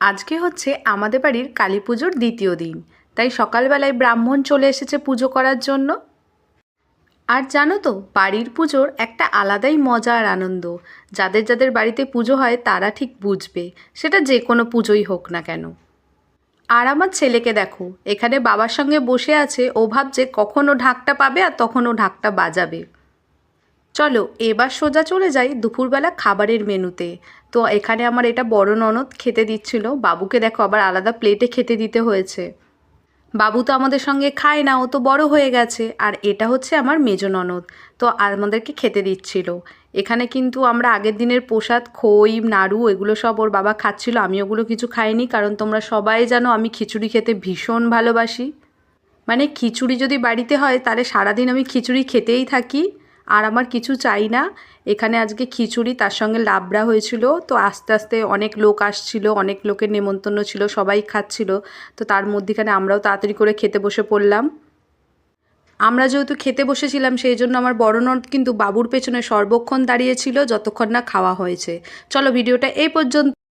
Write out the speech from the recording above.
আজকে হচ্ছে আমাদের বাড়ির কালী পুজোর দ্বিতীয় দিন। তাই সকালবেলায় ব্রাহ্মণ চলে এসেছে পুজো করার জন্য। আর জানো তো, বাড়ির পুজোর একটা আলাদাই মজা আর আনন্দ। যাদের যাদের বাড়িতে পুজো হয়, তারা ঠিক বুঝবে, সেটা যে কোনো পুজোই হোক না কেন। আর আমার ছেলেকে দেখো, এখানে বাবার সঙ্গে বসে আছে, ও ভাবছে কখন ও ঢাকটা পাবে আর তখন ও ঢাকটা বাজাবে। চলো, এবার সোজা চলে যাই দুপুরবেলা খাবারের মেনুতে। তো এখানে আমার এটা বড় ননদ খেতে দিচ্ছিল। বাবুকে দেখো, আবার আলাদা প্লেটে খেতে দিতে হয়েছে। বাবু তো আমাদের সঙ্গে খায় না, ও তো বড় হয়ে গেছে। আর এটা হচ্ছে আমার মেজ ননদ, তো আমাদেরকে খেতে দিচ্ছিল। এখানে কিন্তু আমরা আগের দিনের প্রসাদ, খই, নাড়ু এগুলো সব ওর বাবা খাচ্ছিল। আমি ওগুলো কিছু খাইনি, কারণ তোমরা সবাই জানো আমি খিচুড়ি খেতে ভীষণ ভালোবাসি। মানে খিচুড়ি যদি বাড়িতে হয়, তাহলে সারাদিন আমি খিচুড়ি খেতেই থাকি। আর আমার কিছু চাই না। এখানে আজকে খিচুড়ি, তার সঙ্গে লাবড়া হয়েছিল। তো আস্তে আস্তে অনেক লোক আসছিল, অনেক লোকের নেমন্তন্ন ছিল, সবাই খাচ্ছিল। তো তার মধ্যেখানে আমরাও তাড়াতাড়ি করে খেতে বসে পড়লাম। আমরা যেহেতু খেতে বসেছিলাম, সেই জন্য আমার বড় ননদ কিন্তু বাবুর পেছনে সর্বক্ষণ দাঁড়িয়েছিল যতক্ষণ না খাওয়া হয়েছে। চলো ভিডিওটা এই পর্যন্ত